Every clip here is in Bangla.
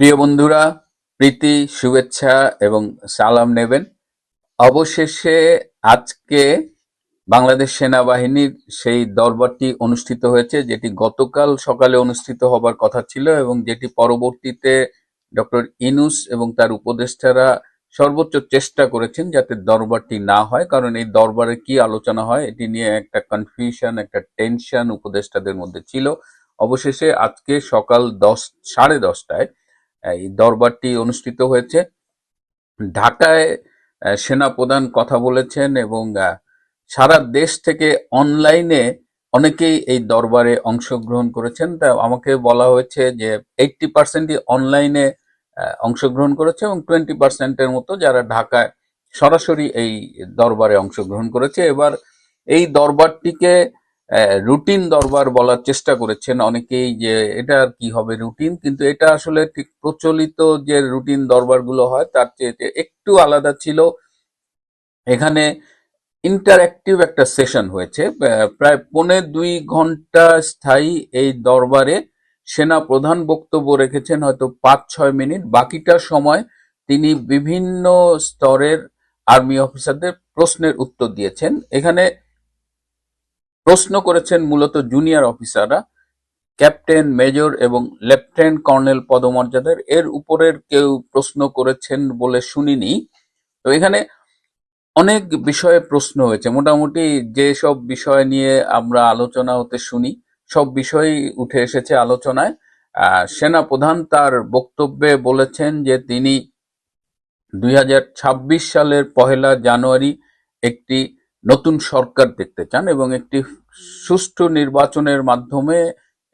প্রিয় বন্ধুরা, প্রীতি, শুভেচ্ছা এবং সালাম নেবেন। অবশেষে আজকে বাংলাদেশ সেনাবাহিনীর সেই দরবারটি অনুষ্ঠিত হয়েছে, যেটি গতকাল সকালে অনুষ্ঠিত হবার কথা ছিল এবং যেটি পরবর্তীতে ডক্টর ইনুস এবং তার উপদেষ্টারা সর্বোচ্চ চেষ্টা করেছেন যাতে দরবারটি না হয়। কারণ এই দরবারে কি আলোচনা হয়, এটি নিয়ে একটা কনফিউশন একটা টেনশন উপদেষ্টাদের মধ্যে ছিল। অবশেষে আজকে সকাল দশ, সাড়ে দশটায় এই দরবারটি অনুষ্ঠিত হয়েছে। ঢাকায় সেনাপ্রধান কথা বলেছেন এবং সারা দেশ থেকে অনলাইনে অনেকেই এই দরবারে অংশগ্রহণ করেছেন। তা আমাকে বলা হয়েছে যে এইটটি পার্সেন্টই অনলাইনে অংশগ্রহণ করেছে এবং টোয়েন্টি পার্সেন্টের মতো যারা ঢাকায় সরাসরি এই দরবারে অংশগ্রহণ করেছে। এবার এই দরবারটিকে রুটিন দরবার বলার চেষ্টা করেছেন। অনেকেই যে এটা কি হবে রুটিন কিন্তু এটা আসলে ঠিক প্রচলিত যে রুটিন দরবারগুলো হয়, তার চেয়ে একটু আলাদা ছিল। এখানে ইন্টারঅ্যাক্টিভ একটা সেশন হয়েছে। প্রায় পৌনে দুই ঘণ্টা স্থায়ী এই দরবারে সেনা প্রধান বক্তব্য রেখেছেন, হয়তো পাঁচ, ছয় মিনিট। বাকিটা সময় তিনি বিভিন্ন স্তরের আর্মি অফিসারদের প্রশ্নের উত্তর দিয়েছেন। এখানে প্রশ্ন করেছেন মূলত জুনিয়র অফিসাররা ক্যাপ্টেন মেজর এবং লেফটেন্যান্ট কর্নেল পদমর্যাদার। এর উপরের কেউ প্রশ্ন করেছেন বলে শুনিনি। তো এখানে অনেক বিষয়ে প্রশ্ন হয়েছে। মোটামুটি যেসব বিষয় নিয়ে আমরা আলোচনা হতে শুনি, সব বিষয়ই উঠে এসেছে আলোচনায়। সেনা প্রধান তার বক্তব্যে বলেছেন যে তিনি দুই হাজার ছাব্বিশ সালের পহেলা জানুয়ারি একটি নতুন সরকার দেখতে চান এবং একটি সুষ্ঠু নির্বাচনের মাধ্যমে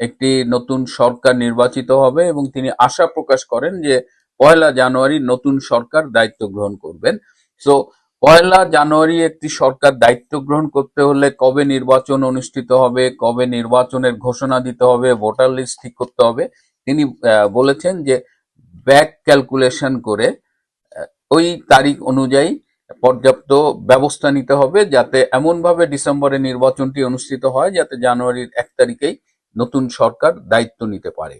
একটি নতুন সরকার নির্বাচিত হবে এবং তিনি আশা প্রকাশ করেন যে পয়লা জানুয়ারি নতুন সরকার দায়িত্ব গ্রহণ করবেন। সো পয়লা জানুয়ারি একটি সরকার দায়িত্ব গ্রহণ করতে হলে কবে নির্বাচন অনুষ্ঠিত হবে, কবে নির্বাচনের ঘোষণা দিতে হবে, ভোটার লিস্ট ঠিক করতে হবে, তিনি বলেছেন যে ব্যাক ক্যালকুলেশন করে ওই তারিখ অনুযায়ী পর্যাপ্ত ব্যবস্থা নিতে হবে যাতে এমনভাবে ডিসেম্বরে নির্বাচনটি অনুষ্ঠিত হয় যাতে জানুয়ারির এক তারিখেই নতুন সরকার দায়িত্ব নিতে পারে।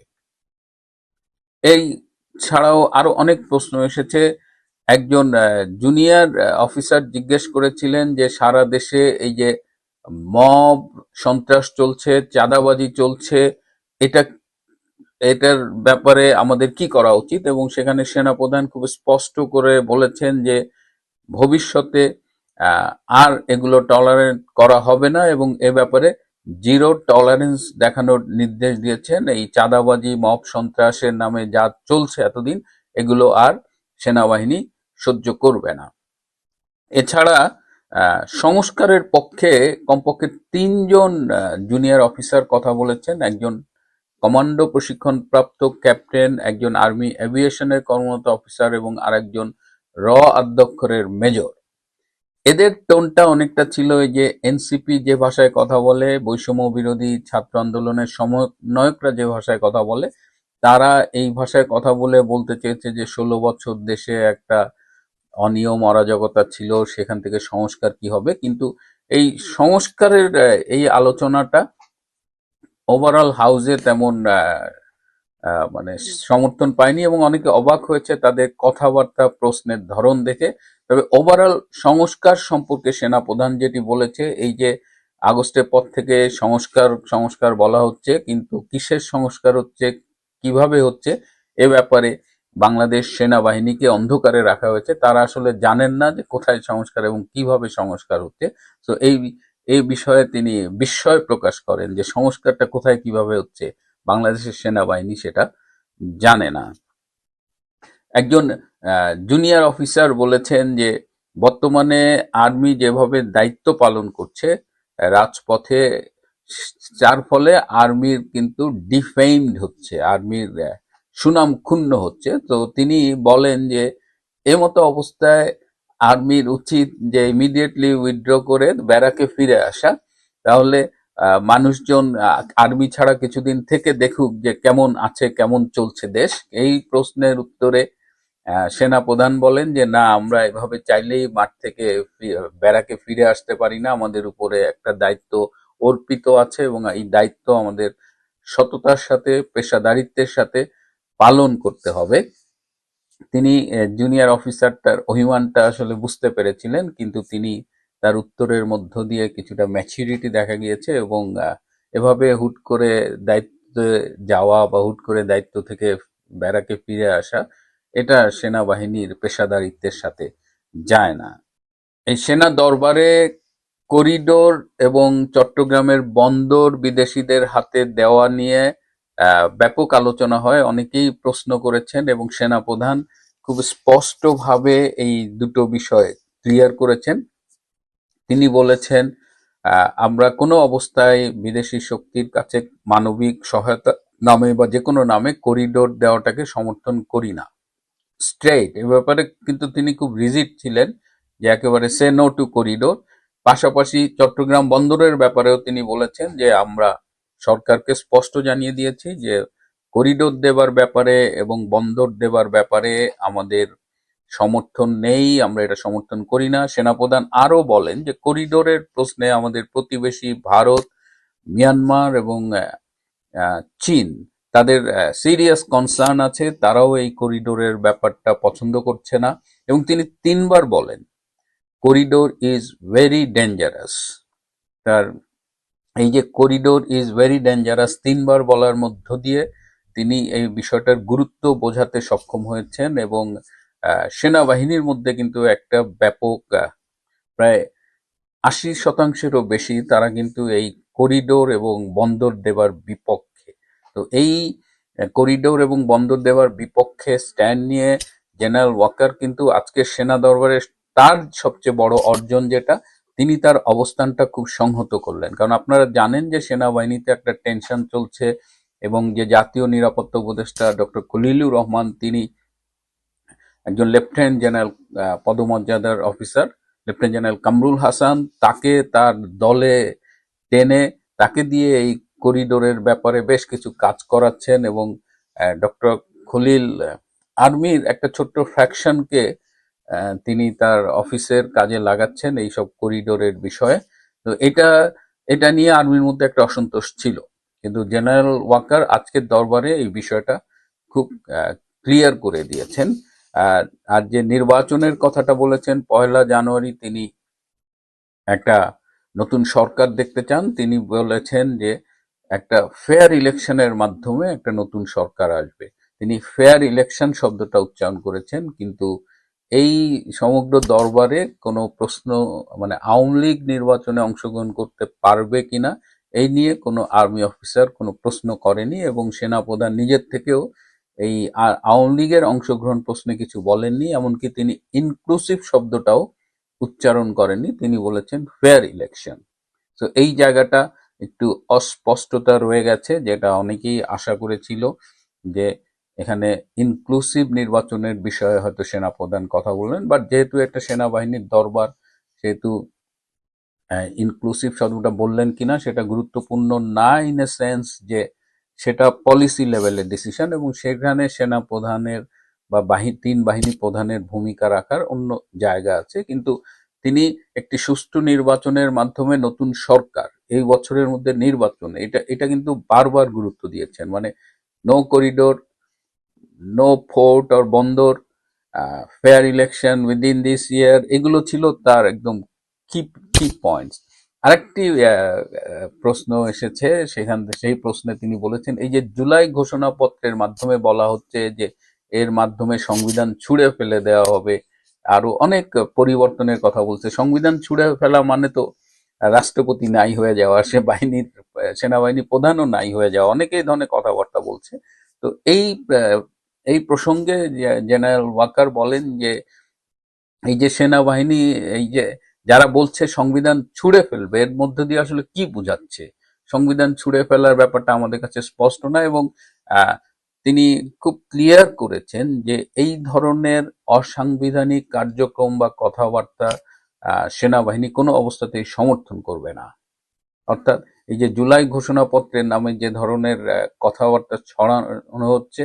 এই ছাড়াও আরও অনেক প্রশ্ন এসেছে। একজন জুনিয়র অফিসার জিজ্ঞেস করেছিলেন যে সারা দেশে এই যে মব, সন্ত্রাস চলছে, চাঁদাবাজি চলছে, এটা, এটার ব্যাপারে আমাদের কি করা উচিত? এবং সেখানে সেনাপ্রধান খুব স্পষ্ট করে বলেছেন যে ভবিষ্যতে আর এগুলো টলারেট করা হবে না এবং এ ব্যাপারে জিরো টলারেন্স দেখানোর নির্দেশ দিয়েছেন। এই চাঁদাবাজি, মব সন্ত্রাসের নামে যা চলছে এতদিন, এগুলো আর সেনাবাহিনী সহ্য করবে না। এছাড়া সংস্কারের পক্ষে কমপক্ষে তিনজন জুনিয়র অফিসার কথা বলেছেন। একজন কমান্ডো প্রশিক্ষণপ্রাপ্ত ক্যাপ্টেন একজন আর্মি এভিয়েশনের কর্মরত অফিসার এবং আরেকজন র আধ্যক্ষরের মেজর এদের টোনটা অনেকটা ছিল এই যে এনসিপি যে ভাষায় কথা বলে, বৈষম্য বিরোধী ছাত্র আন্দোলনের সমন্বয়করা যে ভাষায় কথা বলে, তারা এই ভাষায় কথা বলে বলতে চেয়েছে যে ষোলো বছর দেশে একটা অনিয়ম, অরাজকতা ছিল, সেখান থেকে সংস্কার কি হবে? কিন্তু এই সংস্কারের, এই আলোচনাটা ওভারঅল হাউসে তেমন মানে সমর্থন পায়নি এবং অনেকে অবাক হয়েছে তাদের কথাবার্তা প্রশ্নের ধরন দেখে। তবে ওভারঅল সংস্কার সম্পর্কে সেনা প্রধান যেটি বলেছে এই যে আগস্টের পর থেকে সংস্কার সংস্কার বলা হচ্ছে কিন্তু কিসের সংস্কার হচ্ছে কীভাবে হচ্ছে এ ব্যাপারে বাংলাদেশ সেনাবাহিনীকে অন্ধকারে রাখা হয়েছে। তারা আসলে জানেন না যে কোথায় সংস্কার এবং কীভাবে সংস্কার হচ্ছে। তো এই এই বিষয়ে তিনি বিস্ময় প্রকাশ করেন যে সংস্কারটা কোথায় কীভাবে হচ্ছে। বাংলাদেশের সেনাবাহিনী সেটা জানে না। একজন জুনিয়র অফিসার বলেছেন যে, বর্তমানে আর্মি যেভাবে দায়িত্ব পালন করছে, রাজপথে, যার ফলে আর্মির কিন্তু ডিফেইমড হচ্ছে আর্মির সুনাম ক্ষুণ্ণ হচ্ছে। তো তিনি বলেন যে, এমতো অবস্থায় আর্মির উচিত যে ইমিডিয়েটলি উইথড্র করে ব্যারাকে ফিরে আসা। তাহলে মানুষজন আর্মি ছাড়া কিছুদিন থেকে দেখুক যে কেমন আছে, কেমন চলছে দেশ। এই প্রশ্নের উত্তরে সেনা প্রধান বলেন যে, না, আমরা এভাবে চাইলেই মাঠ থেকে ব্যারাকে ফিরে আসতে পারি না। আমাদের উপরে একটা দায়িত্ব অর্পিত আছে এবং এই দায়িত্ব আমাদের সততার সাথে, পেশাদারিত্বের সাথে পালন করতে হবে। তিনি জুনিয়র অফিসারটার অভিমানটা আসলে বুঝতে পেরেছিলেন, কিন্তু তিনি তার উত্তরের মধ্য দিয়ে কিছুটা ম্যাচুরিটি দেখা গিয়েছে এবং এভাবে হুট করে দায়িত্বে যাওয়া বা হুট করে দায়িত্ব থেকে ব্যারাকে ফিরে আসা, এটা সেনাবাহিনীর পেশাদারিত্বের সাথে যায় না। এই সেনা দরবারে করিডোর এবং চট্টগ্রামের বন্দর বিদেশিদের হাতে দেওয়া নিয়ে ব্যাপক আলোচনা হয়। অনেকেই প্রশ্ন করেছেন এবং সেনাপ্রধান খুব স্পষ্টভাবে এই দুটো বিষয় ক্লিয়ার করেছেন। তিনি বলেছেন আমরা কোনো অবস্থায় বিদেশি শক্তির কাছে মানবিক সহায়তা নামে বা যে কোনো নামে করিডোর দেওয়াটাকে সমর্থন করি না। স্ট্রেট এ ব্যাপারে কিন্তু তিনি খুব রিজিট ছিলেন যে একেবারে সে নো টু করিডোর পাশাপাশি চট্টগ্রাম বন্দরের ব্যাপারেও তিনি বলেছেন যে আমরা সরকারকে স্পষ্ট জানিয়ে দিয়েছি যে করিডোর দেবার ব্যাপারে এবং বন্দর দেবার ব্যাপারে আমাদের সমর্থন নেই, আমরা এটা সমর্থন করি না। সেনাপ্রধান আরও বলেন যে, করিডোরের প্রশ্নে আমাদের প্রতিবেশী ভারত, মিয়ানমার এবং চীন, তাদের সিরিয়াস কনসার্ন আছে। তারাও এই করিডোরের ব্যাপারটা পছন্দ করছে না। এবং তিনি তিনবার বলেন, করিডোর ইজ ভেরি ডেঞ্জারাস তার, এই যে, করিডোর ইজ ভেরি ডেঞ্জারাস তিনবার বলার মধ্য দিয়ে তিনি এই বিষয়টার গুরুত্ব বোঝাতে সক্ষম হয়েছেন এবং সেনাবাহিনীর মধ্যে কিন্তু একটা ব্যাপক প্রায় আশি শতাংশেরও বেশি তারা কিন্তু এই করিডোর এবং বন্দর দেবার বিপক্ষে। তো এই করিডোর এবং বন্দর দেওয়ার বিপক্ষে স্ট্যান্ড নিয়ে জেনারেল ওয়াকার কিন্তু আজকে সেনা দরবারে তার সবচেয়ে বড় অর্জন যেটা, তিনি তার অবস্থানটা খুব সংহত করলেন। কারণ আপনারা জানেন যে সেনাবাহিনীতে একটা টেনশন চলছে এবং যে জাতীয় নিরাপত্তা উপদেষ্টা ডক্টর খলিলুর রহমান তিনি একজন লেফটেন্যান্ট জেনারেল পদমর্যাদার officer. Lieutenant general Kamrul Hasan তাকে তার দলে টেনে, তাকে দিয়ে এই করিডোরের ব্যাপারে বেশ কিছু কাজ করাচ্ছেন এবং ডক্টর খলিল আর্মির একটা ছোট্ট ফ্র্যাকশনকে তিনি তার অফিসের কাজে লাগাচ্ছেন এইসব করিডোরের বিষয়ে। তো এটা এটা নিয়ে আর্মির মধ্যে একটা অসন্তোষ ছিল। কিন্তু জেনারেল ওয়াকার আজকের দরবারে এই বিষয়টা খুব ক্লিয়ার করে দিয়েছেন। আর যে নির্বাচনের কথাটা বলেছেন, পয়লা জানুয়ারি তিনি একটা নতুন সরকার দেখতে চান। তিনি বলেছেন যে একটা ফেয়ার ইলেকশনের মাধ্যমে একটা নতুন সরকার আসবে। তিনি ফেয়ার ইলেকশন শব্দটা উচ্চারণ করেছেন, কিন্তু এই সমগ্র দরবারে কোনো প্রশ্ন মানে আওয়ামী লীগ নির্বাচনে অংশগ্রহণ করতে পারবে কিনা, এই নিয়ে কোনো আর্মি অফিসার কোনো প্রশ্ন করেনি এবং সেনাপ্রধান নিজের থেকেও এই আওয়ামী লীগের অংশগ্রহণ প্রশ্নে কিছু বলেননি, এমনকি তিনি ইনক্লুসিভ শব্দটাও উচ্চারণ করেননি। তিনি বলেছেন ফেয়ার ইলেকশন তো এই জায়গাটা একটু অস্পষ্টতা রয়ে গেছে, যেটা অনেকেই আশা করেছিল যে এখানে ইনক্লুসিভ নির্বাচনের বিষয়ে হয়তো সেনাপ্রধান কথা বললেন বাট যেহেতু একটা সেনাবাহিনীর দরবার, সেহেতু ইনক্লুসিভ শব্দটা বললেন কিনা, সেটা গুরুত্বপূর্ণ না ইন এ সেন্স যে সেটা পলিসি লেভেলের ডিসিশন এবং সেখানে সেনা প্রধানের বা বাহিনী তিন বাহিনী প্রধানের ভূমিকা রাখার অন্য জায়গা আছে। কিন্তু তিনি একটি সুষ্ঠু নির্বাচনের মাধ্যমে নতুন সরকার, এই বছরের মধ্যে নির্বাচন, এটা এটা কিন্তু বারবার গুরুত্ব দিয়েছেন। মানে no corridor no port or বন্দর fair election within this year এগুলো ছিল তার একদম কি কি পয়েন্টস আরেকটি প্রশ্ন এসেছে সেখান সেই প্রশ্নে তিনি বলেছেন, এই যে জুলাই ঘোষণাপত্রের মাধ্যমে বলা হচ্ছে যে এর মাধ্যমে সংবিধান ছুঁড়ে ফেলে দেওয়া হবে, আরও অনেক পরিবর্তনের কথা বলছে। সংবিধান ছুঁড়ে ফেলা মানে তো রাষ্ট্রপতি নাই হয়ে যাওয়া, সে বাহিনীর, সেনাবাহিনী প্রধানও নাই হয়ে যাওয়া অনেকে এই ধরনের কথাবার্তা বলছে। তো এই এই প্রসঙ্গে জেনারেল ওয়াকার বলেন যে, এই যে সেনাবাহিনী, এই যে যারা বলছে সংবিধান ছুঁড়ে ফেলবে, এর মধ্য দিয়ে আসলে কি বোঝাচ্ছে? সংবিধান ছুঁড়ে ফেলার ব্যাপারটা আমাদের কাছে স্পষ্ট না এবং তিনি খুব ক্লিয়ার করেছেন যে এই ধরনের অসাংবিধানিক কার্যক্রম বা কথাবার্তা সেনাবাহিনী কোনো অবস্থাতেই সমর্থন করবে না। অর্থাৎ এই যে জুলাই ঘোষণাপত্রের নামে যে ধরনের কথাবার্তা ছড়ানো হচ্ছে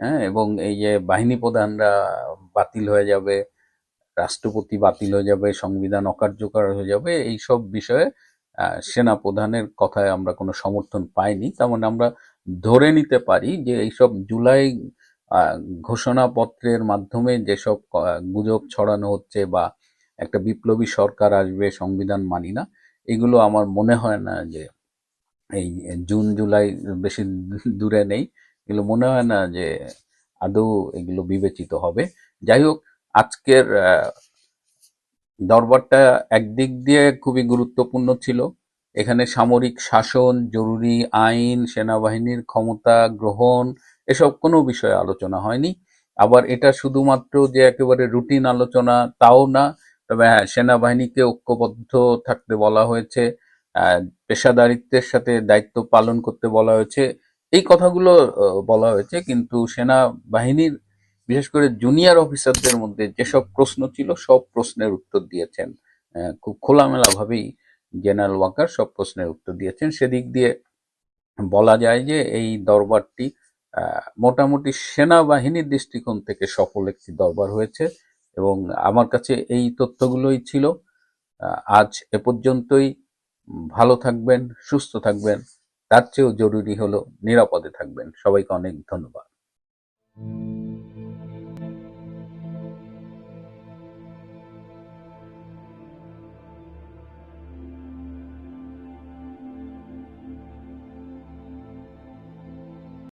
হ্যাঁ এবং এই যে বাহিনী প্রধানরা বাতিল হয়ে যাবে রাষ্ট্রপতি বাতিল হয়ে যাবে, সংবিধান অকার্যকর হয়ে যাবে এই সব বিষয়ে সেনা প্রধানের কথায় আমরা কোনো সমর্থন পাইনি। তেমন আমরা ধরে নিতে পারি যে এইসব জুলাই ঘোষণাপত্রের মাধ্যমে যেসব গুজব ছড়ানো হচ্ছে বা একটা বিপ্লবী সরকার আসবে, সংবিধান মানি না, এগুলো আমার মনে হয় না যে এই জুন, জুলাই বেশি দূরে নেই। এগুলো মনে হয় না যে আদৌ এগুলো বিবেচিত হবে। যাই হোক আজকের দরবারটা একদিক দিয়ে খুবই গুরুত্বপূর্ণ ছিল। এখানে সামরিক শাসন, জরুরি আইন, সেনাবাহিনীর ক্ষমতা গ্রহণ, এসব কোনো বিষয়ে আলোচনা হয়নি। আবার এটা শুধুমাত্র যে একেবারে রুটিন আলোচনা তাও না, তবে হ্যাঁ সেনাবাহিনীকে ঐক্যবদ্ধ থাকতে বলা হয়েছে পেশাদারিত্বের সাথে দায়িত্ব পালন করতে বলা হয়েছে। এই কথাগুলো বলা হয়েছে, কিন্তু সেনাবাহিনীর বিশেষ করে জুনিয়র অফিসারদের মধ্যে যেসব প্রশ্ন ছিল, সব প্রশ্নের উত্তর দিয়েছেন। খুব খোলামেলা ভাবেই জেনারেল ওয়াকার সব প্রশ্নের উত্তর দিয়েছেন। সেদিক দিয়ে বলা যায় যে এই দরবারটি মোটামুটি সেনাবাহিনীর দৃষ্টিকোণ থেকে সফল একটি দরবার হয়েছে এবং আমার কাছে এই তথ্যগুলোই ছিল। আজ এ পর্যন্তই। ভালো থাকবেন, সুস্থ থাকবেন। তার চেয়েও জরুরি হলো নিরাপদে থাকবেন। সবাইকে অনেক ধন্যবাদ।